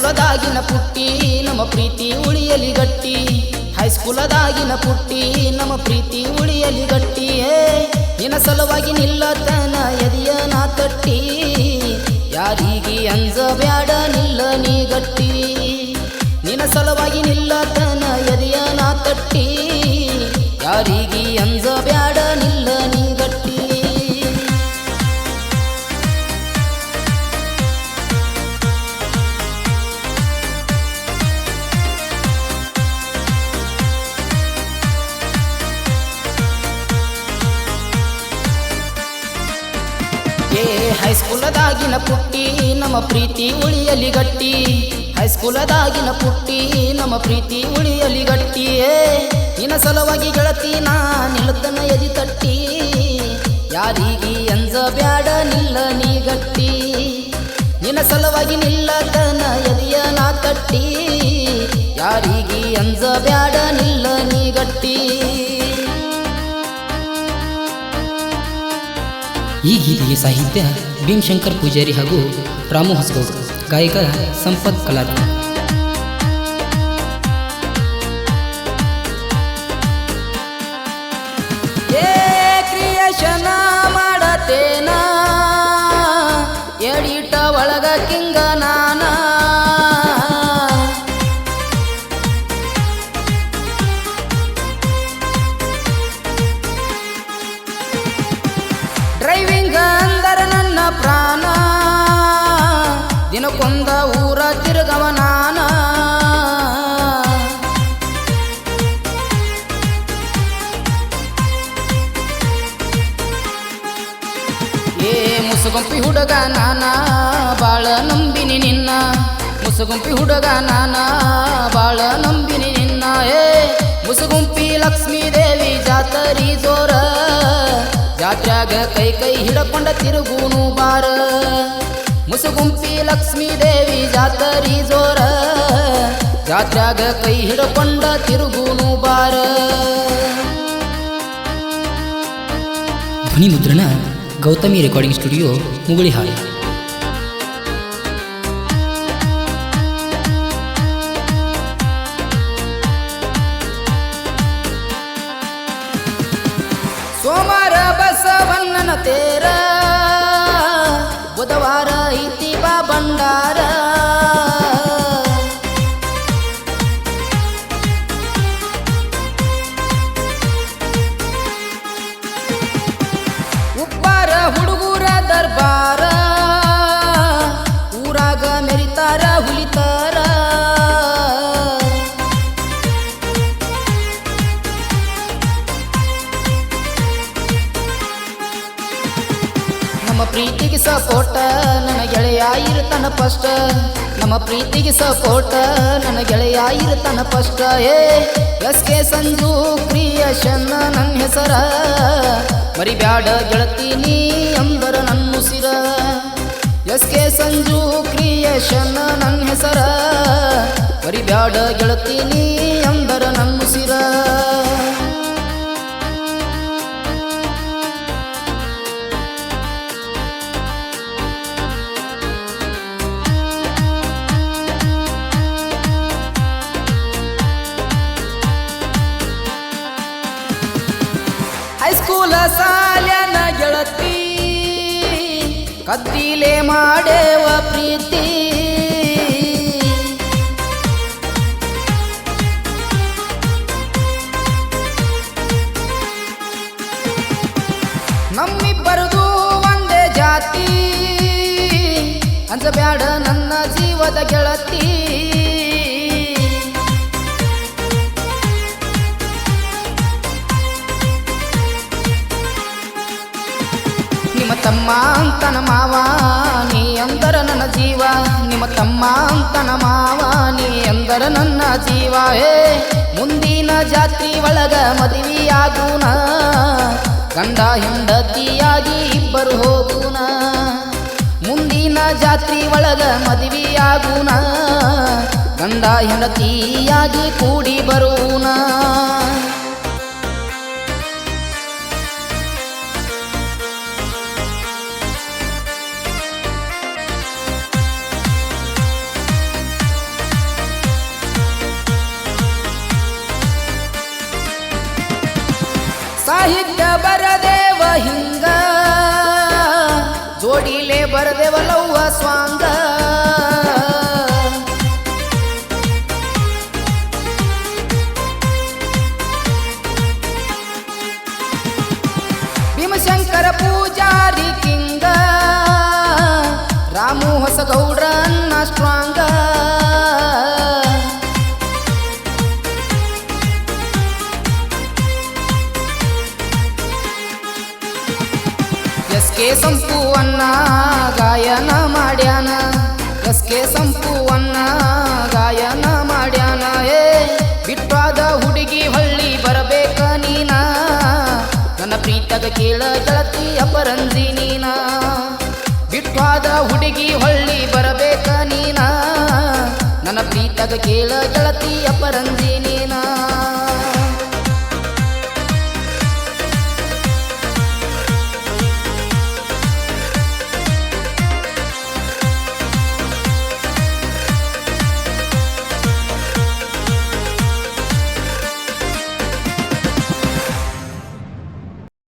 ಹೈಸ್ಕೂಲದಾಗಿನ ಪುಟ್ಟಿ, ನಮ್ಮ ಪ್ರೀತಿ ಉಳಿಯಲಿ ಗಟ್ಟಿ. ಹೈಸ್ಕೂಲದಾಗಿನ ಪುಟ್ಟಿ, ನಮ್ಮ ಪ್ರೀತಿ ಉಳಿಯಲಿ ಗಟ್ಟಿ. ನಿನ್ನ ಸಲುವಾಗಿ ನಿಲ್ಲತನ ಎದೆಯ ನಾ ತಟ್ಟಿ ಯಾರಿಗೆ ಅಂಜ ಬ್ಯಾಡ ನಿಲ್ಲ ನೀ ಗಟ್ಟಿ. ನಿನ್ನ ಸಲುವಾಗಿ ನಿಲ್ಲತನ ಹೈಸ್ಕೂಲದಾಗಿನ ಪುಟ್ಟಿ ನಮ್ಮ ಪ್ರೀತಿ ಉಳಿಯಲಿ ಗಟ್ಟಿ. ಹೈಸ್ಕೂಲದಾಗಿನ ಪುಟ್ಟಿ ನಮ್ಮ ಪ್ರೀತಿ ಉಳಿಯಲಿ ಗಟ್ಟಿಯೇ ನಿನ್ನ ಸಲುವಾಗಿ ಗೆಳತಿ, ನಾ ನಿಲ್ಲತನ ಎದಿ ತಟ್ಟಿ. ಯಾರಿಗೆ ಅಂಜ ಬ್ಯಾಡ ನಿಲ್ಲ ನೀ ಗಟ್ಟಿ. ನಿನ್ನ ಸಲುವಾಗಿ ನಿಲ್ಲತನ ಎದಿಯ ನಾ ತಟ್ಟಿ. ಯಾರಿಗಿ ಅಂಜ ಬ್ಯಾಡ ನಿಲ್ಲ ನೀ ಗಟ್ಟಿ. ಈ ಗೀತೆಗೆ ಸಾಹಿತ್ಯ ಭೀಮಶಂಕರ್ ಪೂಜಾರಿ ಹಾಗೂ ರಾಮು ಹೊಸಗೌಡ, ಗಾಯಕ ಸಂಪತ್ ಕಲಾರ್ ಏ ಕ್ರಿಯೇಷನ ಮಾಡತೇನ? ಎಡಿಟ ಒಳಗ ಕಿಂಗ ನಾನ? ಪ್ರಾಣ. ದಿನಕ್ಕೊಂದ ಊರ ತಿರುಗವ ನಾನ. ಏ ಮುಸುಗುಂಪಿ ಹುಡುಗ ನಾನ, ಬಾಳ ನಂಬಿನಿ ನಿನ್ನ. ಮುಸುಗುಂಪಿ ಹುಡುಗ ನಾನ, ಬಾಳ ನಂಬಿನಿ ನಿನ್ನ. ಏ ಮುಸುಗುಂಪಿ ಲಕ್ಷ್ಮೀ ದೇವಿ ಜಾತರಿ ಜೋರ. ಜಾತ್ರ್ಯಾಗ ಕೈ ಕೈ ಹಿಡಕೊಂಡ ತಿರುಗೂನು ಬಾರ. ಮುಸುಗುಂಪಿ ಲಕ್ಷ್ಮೀ ದೇವಿ ಜಾತರಿ ಜೋರ. ಜಾತ್ರ್ಯಾಗ ಕೈ ಹಿಡಕೊಂಡ ತಿರುಗೂನು ಬಾರ. ಧ್ವನಿ ಮುದ್ರಣ ಗೌತಮಿ ರೆಕಾರ್ಡಿಂಗ್ ಸ್ಟುಡಿಯೋ ಮುಗುಳಿ ಸೋಮವಾರ ಬಸವಣ್ಣನ ತೇರ ಬುಧವಾರ ಐತಿ ಬಾ ಭಂಡಾರ ಪ್ರೀತಿಗೆ ಸಪೋಟ ನನ್ನ ಗೆಳೆಯ ಪಸ್ಟ ಫಸ್ಟ್ ನಮ್ಮ ಪ್ರೀತಿಗೆ ಸಪೋಟ ನನ್ನ ಗೆಳೆಯ first first A, S K Sanju creation ನನ್ನ ಹೆಸರ. ಮರಿಬ್ಯಾಡ ಗೆಳತೀನಿ ಅಂದರ ನನ್ನ ಉಸಿರ. ಎಸ್ ಕೆ ಸಂಜು ಕ್ರಿಯೇಷನ್ ನನ್ನ ಹೆಸರ. ಮರಿಬ್ಯಾಡ ಗೆಳತೀನಿ ಅಂದರ ನನ್ನ ಉಸಿರ. ಹೈಸ್ಕೂಲ ಸಾಲನ ಗೆಳತಿ ಕದ್ದಿಲೆ ಮಾಡೇವ ಪ್ರೀತಿ. ನಮ್ಮಿಬ್ಬರದು ಒಂದೇ ಜಾತಿ ಅಂಜಬ್ಯಾಡ ನನ್ನ ಜೀವದ ಗೆಳತಿ. ತಮ್ಮ ಅಂತನ ಮಾವ, ನೀ ಅಂದರ ನನ್ನ ಜೀವ, ನಿಮ್ಮ ತಮ್ಮ ಅಂತನ ಮಾವ, ನೀ ಅಂದರ ನನ್ನ ಜೀವ. ಏ, ಮುಂದಿನ ಜಾತ್ರಿ ಒಳಗ ಮದುವೆಯಾಗೂನ, ಗಂಡ ಹೆಂಡತಿಯಾಗಿ ಇಬ್ಬರು ಹೋಗೂನ. ಮುಂದಿನ ಜಾತ್ರಿ ಒಳಗ ಮದುವೆಯಾಗೂನ, ಗಂಡ ಹೆಂಡತಿಯಾಗಿ ಕೂಡಿ ಬರೂನ. ಬರದೇವ ಹಿಂಗ? ಜೋಡಿಲೆ ಬರದೇವ ಲವ್ವ ಸ್ವಾಂಗ? ಭೀಮಶಂಕರ ಪೂಜಾರಿ ಕಿಂಗ ರಾಮು ಹೊಸ ಗೌಡ್ರನ್ನ ಸ್ಟ್ರಾಂಗ. ಕೆ ಸಂಪುವನ್ನ ಗಾಯನ ಮಾಡ್ಯಾನ. ಎಸ್ ಕೆ ಸಂಪು ಅನ್ನ ಗಾಯನ ಮಾಡ್ಯಾನ. ಏ ಬಿಟ್ಟಾದ ಹುಡುಗಿ ಹೊಳ್ಳಿ ಬರಬೇಕ ನೀನ? ನನ್ನ ಪ್ರೀತಗ ಕೇಳ ಗೆಳತಿ ಅಪರಂಜಿ ನೀನ? ಬಿಟ್ಟಾದ ಹುಡುಗಿ ಹೊಳ್ಳಿ ಬರಬೇಕ ನೀನ? ನನ್ನ ಪ್ರೀತಗ ಕೇಳ ಗೆಳತಿ ಅಪರಂಜಿ ನೀನ?